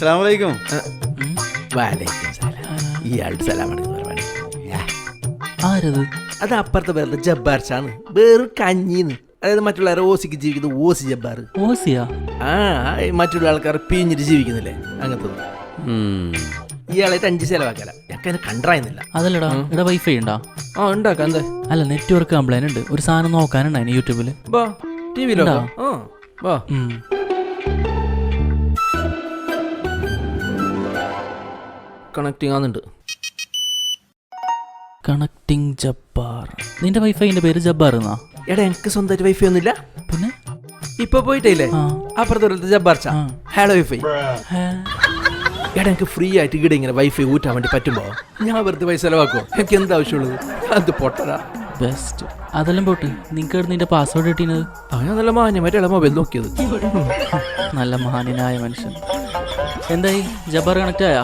അസ്സലാമലൈക്കും. വാലൈക്കും സലാം. ഇയാളുടെ സലാം അടക്കം പറയണേ. യാ. ആരത്? അത് അപ്പുറത്തെ പേരുടെ ജബ്ബാർ ഷാണ് വേറൊരു കഞ്ഞീന്ന്. അതായത് മറ്റുള്ളവരെ ഓസിക്ക് ജീവിക്കുന്ന ഓസി ജബ്ബാർ. ഓസിയാ? ആ മറ്റുള്ള ആൾക്കാർ പിഞ്ഞിട്ട് ജീവിക്കുന്നില്ലേ? അങ്ങനത്തെ ഇയാളായിട്ട് അഞ്ച് ചെലവാക്കല അതല്ലടാ ഇവിടെ വൈഫൈ ഉണ്ടാ? ആ ഉണ്ടാക്കാം എന്താ? അല്ല നെറ്റ്വർക്ക് കംപ്ലൈന്റ് ഉണ്ട്. ഒരു സാധനം നോക്കാനുണ്ടായിരുന്നു യൂട്യൂബിൽ ബാ ടി വിയിലോ? ആ ഉം. കണക്റ്റിംഗ് ആവുന്നുണ്ട്. കണക്ടിങ് ജബ്ബാർ നിന്റെ വൈഫൈന്റെ പേര് ജബ്ബാർ എന്നാ? എടാ എനിക്ക് സ്വന്തമായിട്ട് വൈഫൈ ഒന്നുമില്ല. പിന്നെ? ഇപ്പൊ പോയിട്ടില്ലേ. അപ്പുറത്തെ ജബ്ബാർ ചാ ഹലോ വൈഫൈ ഹേ. എടാ എനിക്ക് ഫ്രീ ആയിട്ട് ഇവിടെ ഇങ്ങനെ വൈഫൈ ഊറ്റാൻ വേണ്ടി പറ്റുമ്പോ ഞാൻ വെറുതെ പൈസ ചെലവാക്കോ എനിക്ക് എന്താ ആവശ്യമുള്ളത്? അത് പൊട്ടടാ. ബെസ്റ്റ് അതെല്ലാം പോട്ട്. നിങ്ങൾക്ക് നിന്റെ പാസ്വേഡ് കിട്ടിയത്? അങ്ങനെ ഞാൻ നല്ല മാന്യമായിട്ടുള്ള മൊബൈൽ നോക്കിയത്. നല്ല മാന്യനായ മനുഷ്യൻ. എന്തായി? ജബ്ബാർ കണക്ട് ആയാ?